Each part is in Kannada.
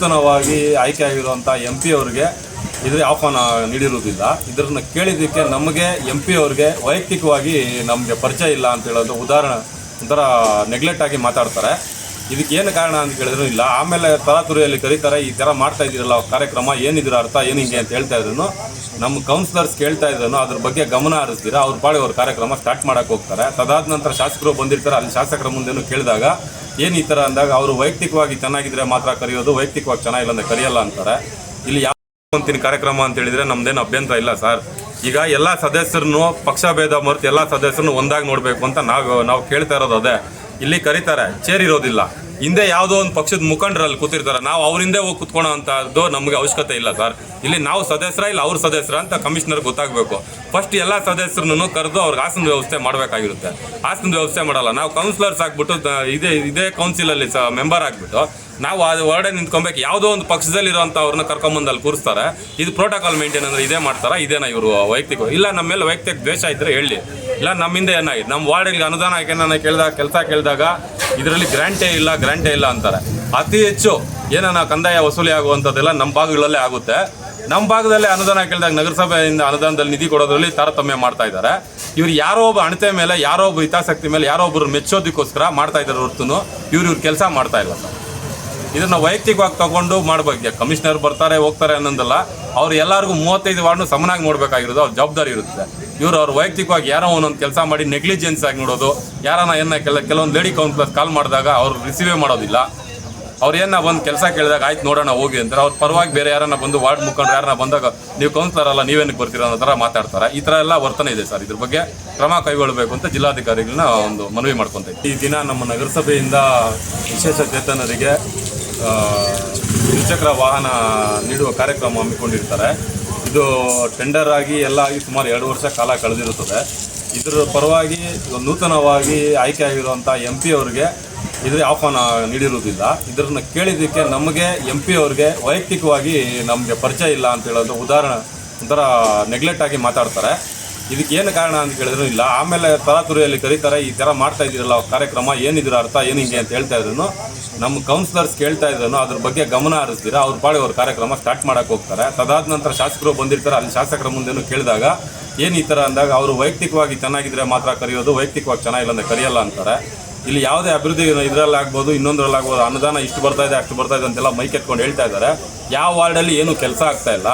ನೂತನವಾಗಿ ಆಯ್ಕೆ ಆಗಿರುವಂಥ ಎಂ ಪಿ ಅವರಿಗೆ ಇದ್ರ ಆಹ್ವಾನ ನೀಡಿರುವುದಿಲ್ಲ. ಇದ್ರನ್ನ ಕೇಳಿದ್ದಕ್ಕೆ ನಮಗೆ ಎಂ ಪಿ ಅವ್ರಿಗೆ ವೈಯಕ್ತಿಕವಾಗಿ ನಮಗೆ ಪರಿಚಯ ಇಲ್ಲ ಅಂತ ಹೇಳೋದು ಉದಾಹರಣೆ, ಒಂಥರ ನೆಗ್ಲೆಕ್ಟ್ ಆಗಿ ಮಾತಾಡ್ತಾರೆ. ಇದಕ್ಕೆ ಏನು ಕಾರಣ ಅಂತ ಕೇಳಿದ್ರು, ಇಲ್ಲ, ಆಮೇಲೆ ತಲಾತುರಿಯಲ್ಲಿ ಕರೀತಾರೆ, ಈ ಥರ ಮಾಡ್ತಾ ಇದ್ದೀರಲ್ಲ, ಕಾರ್ಯಕ್ರಮ ಏನಿದ್ರ ಅರ್ಥ, ಏನು ಹಿಂಗೆ ಅಂತ ಹೇಳ್ತಾ ಇದ್ರು. ನಮ್ಮ ಕೌನ್ಸಿಲರ್ಸ್ ಕೇಳ್ತಾ ಇದ್ರು, ಅದ್ರ ಬಗ್ಗೆ ಗಮನ ಹರಿಸ್ತೀರಾ? ಅವ್ರ ಪಾಡಿ ಅವ್ರ ಕಾರ್ಯಕ್ರಮ ಸ್ಟಾರ್ಟ್ ಮಾಡಕ್ಕೆ ಹೋಗ್ತಾರೆ. ತದಾದ ನಂತರ ಶಾಸಕರು ಬಂದಿರ್ತಾರೆ, ಅಲ್ಲಿ ಶಾಸಕರ ಮುಂದೆನೂ ಕೇಳಿದಾಗ, ಏನು ಈ ಥರ ಅಂದಾಗ ಅವರು ವೈಯಕ್ತಿಕವಾಗಿ ಚೆನ್ನಾಗಿದ್ರೆ ಮಾತ್ರ ಕರೆಯೋದು, ವೈಯಕ್ತಿಕವಾಗಿ ಚೆನ್ನಾಗಿಲ್ಲ ಅಂತ ಕರೆಯಲ್ಲ ಅಂತಾರೆ. ಇಲ್ಲಿ ಯಾವ ಅಂತೀನಿ ಕಾರ್ಯಕ್ರಮ ಅಂತ ಹೇಳಿದ್ರೆ ನಮ್ದೇನು ಅಭ್ಯಂತರ ಇಲ್ಲ ಸರ್. ಈಗ ಎಲ್ಲ ಸದಸ್ಯರನ್ನು ಪಕ್ಷ ಭೇದ ಮರೆತು ಎಲ್ಲ ಸದಸ್ಯರನ್ನು ಒಂದಾಗಿ ನೋಡಬೇಕು ಅಂತ ನಾವು ನಾವು ಕೇಳ್ತಾ ಇರೋದು ಅದೇ. ಇಲ್ಲಿ ಕರೀತಾರೆ ಚೇರ್ ಇರೋದಿಲ್ಲ ಹಿಂದೆ ಯಾವುದೋ ಒಂದು ಪಕ್ಷದ ಮುಖಂಡರಲ್ಲಿ ಕೂತಿರ್ತಾರೆ. ನಾವು ಅವರಿಂದೇ ಹೋಗಿ ಕುತ್ಕೊಳ್ಳೋ ಅಂತದ್ದು ನಮಗೆ ಅವಶ್ಯಕತೆ ಇಲ್ಲ ಸರ್. ಇಲ್ಲಿ ನಾವು ಸದಸ್ಯರ ಇಲ್ಲ ಅವ್ರ ಸದಸ್ಯರ ಅಂತ ಕಮಿಷನರ್ ಗೊತ್ತಾಗಬೇಕು. ಫಸ್ಟ್ ಎಲ್ಲ ಸದಸ್ಯರನ್ನು ಕರೆದು ಅವ್ರಿಗೆ ಆಸನ ವ್ಯವಸ್ಥೆ ಮಾಡಬೇಕಾಗಿರುತ್ತೆ. ಆಸನದ ವ್ಯವಸ್ಥೆ ಮಾಡಲ್ಲ. ನಾವು ಕೌನ್ಸಿಲರ್ಸ್ ಆಗ್ಬಿಟ್ಟು ಇದೇ ಇದೇ ಕೌನ್ಸಿಲಲ್ಲಿ ಸ ಮೆಂಬರ್ ಆಗಿಬಿಟ್ಟು ನಾವು ಅದು ಹೊರಡೆ ನಿಂತ್ಕೊಬೇಕು. ಯಾವುದೋ ಒಂದು ಪಕ್ಷದಲ್ಲಿರುವಂಥ ಅವ್ರನ್ನ ಕರ್ಕೊಂಬಂದು ಅಲ್ಲಿ ಕೂರಿಸ್ತಾರೆ. ಇದು ಪ್ರೋಟೋಕಾಲ್ ಮೇಂಟೈನ್ ಅಂದರೆ ಇದೇ ಮಾಡ್ತಾರೆ, ಇದೇನಾ ಇವರು ವೈಯಕ್ತಿಕ ಇಲ್ಲ ನಮ್ಮ ಮೇಲೆ ವೈಯಕ್ತಿಕ ದ್ವೇಷ ಇದ್ದರೆ ಹೇಳಿ. ಇಲ್ಲ ನಮ್ಮಿಂದ ಏನಾಗಿದೆ? ನಮ್ಮ ವಾರ್ಡಿಗೆ ಅನುದಾನ ಹಾಕಿ ನಾನು ಕೇಳಿದಾಗ, ಕೆಲಸ ಕೇಳಿದಾಗ ಇದರಲ್ಲಿ ಗ್ರಾಂಟೇ ಇಲ್ಲ ಗ್ರಾಂಟೇ ಇಲ್ಲ ಅಂತಾರೆ. ಅತಿ ಹೆಚ್ಚು ಏನನ್ನ ಕಂದಾಯ ವಸೂಲಿ ಆಗುವಂಥದ್ದೆಲ್ಲ ನಮ್ಮ ಭಾಗಗಳಲ್ಲೇ ಆಗುತ್ತೆ. ನಮ್ಮ ಭಾಗದಲ್ಲೇ ಅನುದಾನ ಕೇಳಿದಾಗ ನಗರಸಭೆಯಿಂದ ಅನುದಾನದಲ್ಲಿ ನಿಧಿ ಕೊಡೋದ್ರಲ್ಲಿ ತಾರತಮ್ಯ ಮಾಡ್ತಾ ಇದ್ದಾರೆ. ಇವ್ರು ಯಾರೋ ಒಬ್ಬ ಅಣತೆ ಮೇಲೆ, ಯಾರೋ ಒಬ್ಬ ಹಿತಾಸಕ್ತಿ ಮೇಲೆ, ಯಾರೋ ಒಬ್ಬರು ಮೆಚ್ಚೋದಕ್ಕೋಸ್ಕರ ಮಾಡ್ತಾ ಇದ್ದಾರೆ ಹೊರತು ಇವ್ರು ಇವ್ರ ಕೆಲಸ ಮಾಡ್ತಾ ಇಲ್ಲ ಸರ್. ಇದನ್ನ ವೈಯಕ್ತಿಕವಾಗಿ ತಗೊಂಡು ಮಾಡ್ಬೇಕು. ಕಮಿಷನರ್ ಬರ್ತಾರೆ, ಹೋಗ್ತಾರೆ ಅನ್ನೋದಲ್ಲ, ಅವ್ರು ಎಲ್ಲರಿಗೂ ಮೂವತ್ತೈದು ವಾರ್ಡ್ನು ಸಮನಾಗಿ ನೋಡ್ಬೇಕಾಗಿರೋದು, ಅವ್ರ ಜವಾಬ್ದಾರಿ ಇರುತ್ತೆ. ಇವರು ಅವ್ರು ವೈಯಕ್ತಿಕವಾಗಿ ಯಾರೋ ಒಂದೊಂದು ಕೆಲಸ ಮಾಡಿ ನೆಗ್ಲಿಜೆನ್ಸ್ ಆಗಿ ನೋಡೋದು ಯಾರನ್ನ ಏನ ಕೆಲ, ಕೆಲವೊಂದು ಲೇಡಿ ಕೌನ್ಸಿಲರ್ಸ್ ಕಾಲ್ ಮಾಡಿದಾಗ ಅವ್ರು ರಿಸೀವೇ ಮಾಡೋದಿಲ್ಲ. ಅವ್ರು ಏನ ಬಂದು ಕೆಲಸ ಕೇಳಿದಾಗ, ಆಯ್ತು ನೋಡೋಣ, ಹೋಗಿ ಅಂತಾರೆ. ಅವ್ರ ಪರವಾಗಿ ಬೇರೆ ಯಾರನ್ನ ಬಂದು ವಾರ್ಡ್ ಮುಖಂಡ್ರು ಯಾರನ್ನ ಬಂದಾಗ, ನೀವು ಕೌನ್ಸಿಲರ್ ಅಲ್ಲ, ನೀವೇನಕ್ಕೆ ಬರ್ತೀರ ಅನ್ನೋ ಥರ ಮಾತಾಡ್ತಾರೆ. ಈ ಥರ ಎಲ್ಲ ವರ್ತನೆ ಇದೆ ಸರ್. ಇದ್ರ ಬಗ್ಗೆ ಕ್ರಮ ಕೈಗೊಳ್ಳಬೇಕು ಅಂತ ಜಿಲ್ಲಾಧಿಕಾರಿಗಳನ್ನ ಒಂದು ಮನವಿ ಮಾಡ್ಕೊಂತ ಈ ದಿನ ನಮ್ಮ ನಗರಸಭೆಯಿಂದ ವಿಶೇಷ ಚೇತನರಿಗೆ ದ್ವಿಚಕ್ರ ವಾಹನ ನೀಡುವ ಕಾರ್ಯಕ್ರಮ ಹಮ್ಮಿಕೊಂಡಿರ್ತಾರೆ. ಇದು ಟೆಂಡರ್ ಆಗಿ ಎಲ್ಲ ಆಗಿ ಸುಮಾರು ಎರಡು ವರ್ಷ ಕಾಲ ಕಳೆದಿರುತ್ತದೆ. ಇದರ ಪರವಾಗಿ ನೂತನವಾಗಿ ಆಯ್ಕೆ ಆಗಿರುವಂಥ ಎಂ ಪಿ ಅವ್ರಿಗೆ ಇದ್ರ ಆಹ್ವಾನ ನೀಡಿರುವುದಿಲ್ಲ. ಇದ್ರನ್ನ ಕೇಳಿದ್ದಕ್ಕೆ ನಮಗೆ ಎಂ ಪಿ ಅವ್ರಿಗೆ ವೈಯಕ್ತಿಕವಾಗಿ ನಮಗೆ ಪರಿಚಯ ಇಲ್ಲ ಅಂತ ಹೇಳೋದು ಉದಾಹರಣೆ, ಒಂಥರ ನೆಗ್ಲೆಕ್ಟ್ ಆಗಿ ಮಾತಾಡ್ತಾರೆ. ಇದಕ್ಕೆ ಏನು ಕಾರಣ ಅಂತ ಕೇಳಿದ್ರು, ಇಲ್ಲ, ಆಮೇಲೆ ತರಾತುರಿಯಲ್ಲಿ ಕರೀತಾರೆ, ಈ ಥರ ಮಾಡ್ತಾ ಇದ್ದೀರಲ್ಲ ಕಾರ್ಯಕ್ರಮ ಏನಿದ್ರ ಅರ್ಥ ಏನು ಹಿಂಗೆ ಅಂತ ಹೇಳ್ತಾ ಇದ್ರು ನಮ್ಮ ಕೌನ್ಸಿಲರ್ಸ್ ಕೇಳ್ತಾ ಇದ್ರು ಅದ್ರ ಬಗ್ಗೆ ಗಮನ ಹರಿಸ್ತೀರಾ, ಅವ್ರ ಪಾಡಿ ಅವ್ರ ಕಾರ್ಯಕ್ರಮ ಸ್ಟಾರ್ಟ್ ಮಾಡೋಕೆ ಹೋಗ್ತಾರೆ. ತದಾದ ನಂತರ ಶಾಸಕರು ಬಂದಿರ್ತಾರೆ, ಅಲ್ಲಿ ಶಾಸಕರ ಮುಂದೆನೂ ಕೇಳಿದಾಗ, ಏನು ಈ ಥರ ಅಂದಾಗ, ಅವರು ವೈಯಕ್ತಿಕವಾಗಿ ಚೆನ್ನಾಗಿದ್ರೆ ಮಾತ್ರ ಕರೆಯೋದು, ವೈಯಕ್ತಿಕವಾಗಿ ಚೆನ್ನಾಗಿಲ್ಲ ಅಂತ ಕರೆಯಲ್ಲ ಅಂತಾರೆ. ಇಲ್ಲಿ ಯಾವುದೇ ಅಭಿವೃದ್ಧಿ ಇದರಲ್ಲಿ ಆಗ್ಬೋದು, ಇನ್ನೊಂದರಲ್ಲಿ ಆಗ್ಬೋದು, ಅನುದಾನ ಇಷ್ಟು ಬರ್ತಾ ಇದೆ, ಅಷ್ಟು ಬರ್ತಾ ಇದೆ ಅಂತೆಲ್ಲ ಮೈ ಕೆತ್ಕೊಂಡು ಹೇಳ್ತಾ ಇದ್ದಾರೆ. ಯಾವ ವಾರ್ಡಲ್ಲಿ ಏನು ಕೆಲಸ ಆಗ್ತಾ ಇಲ್ಲ.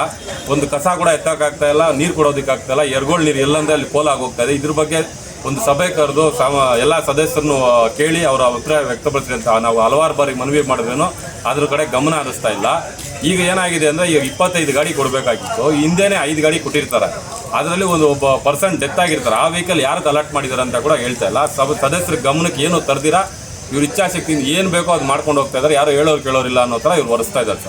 ಒಂದು ಕಸ ಕೂಡ ಎತ್ತಕ್ಕಾಗ್ತಾ ಇಲ್ಲ, ನೀರು ಕೊಡೋದಕ್ಕೆ ಆಗ್ತಾ ಇಲ್ಲ. ಎರ್ಗೋಳ್ ನೀರು ಎಲ್ಲಂದ್ರೆ ಅಲ್ಲಿ ಪೋಲಾಗಿ ಇದೆ. ಇದ್ರ ಬಗ್ಗೆ ಒಂದು ಸಭೆ ಕರೆದು ಸಮ, ಎಲ್ಲ ಸದಸ್ಯರನ್ನು ಕೇಳಿ ಅವರ ಅಭಿಪ್ರಾಯ ವ್ಯಕ್ತಪಡಿಸಿದಂತ ನಾವು ಹಲವಾರು ಬಾರಿ ಮನವಿ ಮಾಡಿದ್ರೇನು ಅದ್ರ ಕಡೆ ಗಮನ ಹರಿಸ್ತಾ ಇಲ್ಲ. ಈಗ ಏನಾಗಿದೆ ಅಂದರೆ ಈಗ ಇಪ್ಪತ್ತೈದು ಗಾಡಿ ಕೊಡಬೇಕಾಗಿತ್ತು. ಹಿಂದೆನೇ ಐದು ಗಾಡಿ ಕೊಟ್ಟಿರ್ತಾರೆ. ಅದರಲ್ಲಿ ಒಂದು ಒಬ್ಬ ಪರ್ಸನ್ ಡೆತ್ ಆಗಿರ್ತಾರೆ. ಆ ವೆಹಿಕಲ್ ಯಾರು ಅಲರ್ಟ್ ಮಾಡಿದ್ದಾರೆ ಅಂತ ಕೂಡ ಹೇಳ್ತಾ ಇಲ್ಲ. ಸಬ್ ಸದಸ್ಯರ ಗಮನಕ್ಕೆ ಏನು ತರ್ದಿರಾ? ಇವ್ರ ಇಚ್ಛಾಶಕ್ತಿಯಿಂದ ಏನು ಬೇಕೋ ಅದು ಮಾಡ್ಕೊಂಡು ಹೋಗ್ತಾ ಇದ್ದಾರೆ ಯಾರು ಹೇಳೋರು ಕೇಳೋರಿಲ್ಲ ಅನ್ನೋ ಥರ ಇವ್ರು ಒರೆಸ್ತಾ ಇದ್ದಾರೆ ಸರ್.